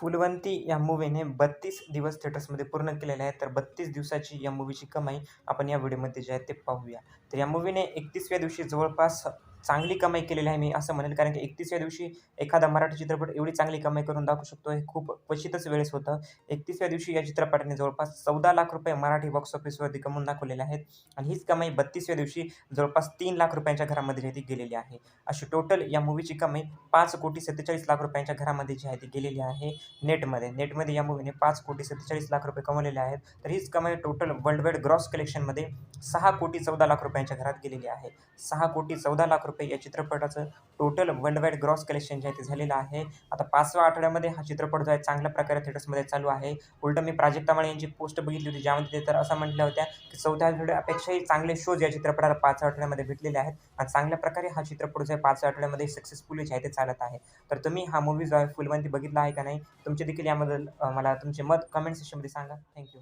फुलवंती या मूव्हीने बत्तीस दिवस थिएटर्समध्ये पूर्ण केलेले आहे. तर बत्तीस दिवसाची या मूव्हीची कमाई आपण या व्हिडिओमध्ये जे आहे ते पाहूया. तर या मूव्हीने एकतीसव्या दिवशी जवळपास चांगली कमाई केलेली आहे मी असं म्हणेल. कारण की एकतीसव्या दिवशी एखादा मराठी चित्रपट एवढी चांगली कमाई करून दाखवू शकतो हे खूप क्वचितच वेळेस होतं. एकतीसव्या दिवशी या चित्रपटाने जवळपास चौदा लाख रुपये मराठी बॉक्स ऑफिसवरती कमवून दाखवलेले आहेत आणि हीच कमाई बत्तीसव्या दिवशी जवळपास तीन लाख रुपयांच्या घरामध्ये जी आहे ती गेलेली आहे. अशी टोटल या मूवीची कमाई पाच कोटी सत्तेचाळीस लाख रुपयांच्या घरामध्ये जी आहे ती गेलेली आहे नेटमध्ये. नेटमध्ये या मूवीने पाच कोटी सत्तेचाळीस लाख रुपये कमवलेले आहेत. तर हीच कमाई टोटल वर्ल्ड वाईड ग्रॉस कलेक्शनमध्ये सहा कोटी चौदा लाख रुपयांच्या घरात गेलेली आहे. सहा कोटी चौदा लाख रुपये या चित्रपटाचं total world wide gross collection जे आहे ते झालेलं आहे. आता पाचव्या आठवड्यामध्ये हा चित्रपट जो आहे चांगल्या प्रकारे थिएटर्समध्ये चालू आहे. उलटं मी प्राजक्ता माळे यांची पोस्ट बघितली होती ज्यामध्ये ते तर असं म्हटल्या होत्या की चौथ्या आठवड्यापेक्षाही चांगले शोज या चित्रपटाला पाचव्या आठवड्यामध्ये भेटलेले आहेत आणि चांगल्या प्रकारे हा चित्रपट जो आहे पाचव्या आठवड्यामध्ये सक्सेसफुली जे आहे ते चालत आहे. तर तुम्ही हा मूवी जो आहे फुलमध्ये बघितला आहे का नाही? तुमचे देखील याबद्दल मला तुमचे मत कमेंट सेक्शनमध्ये सांगा. थँक्यू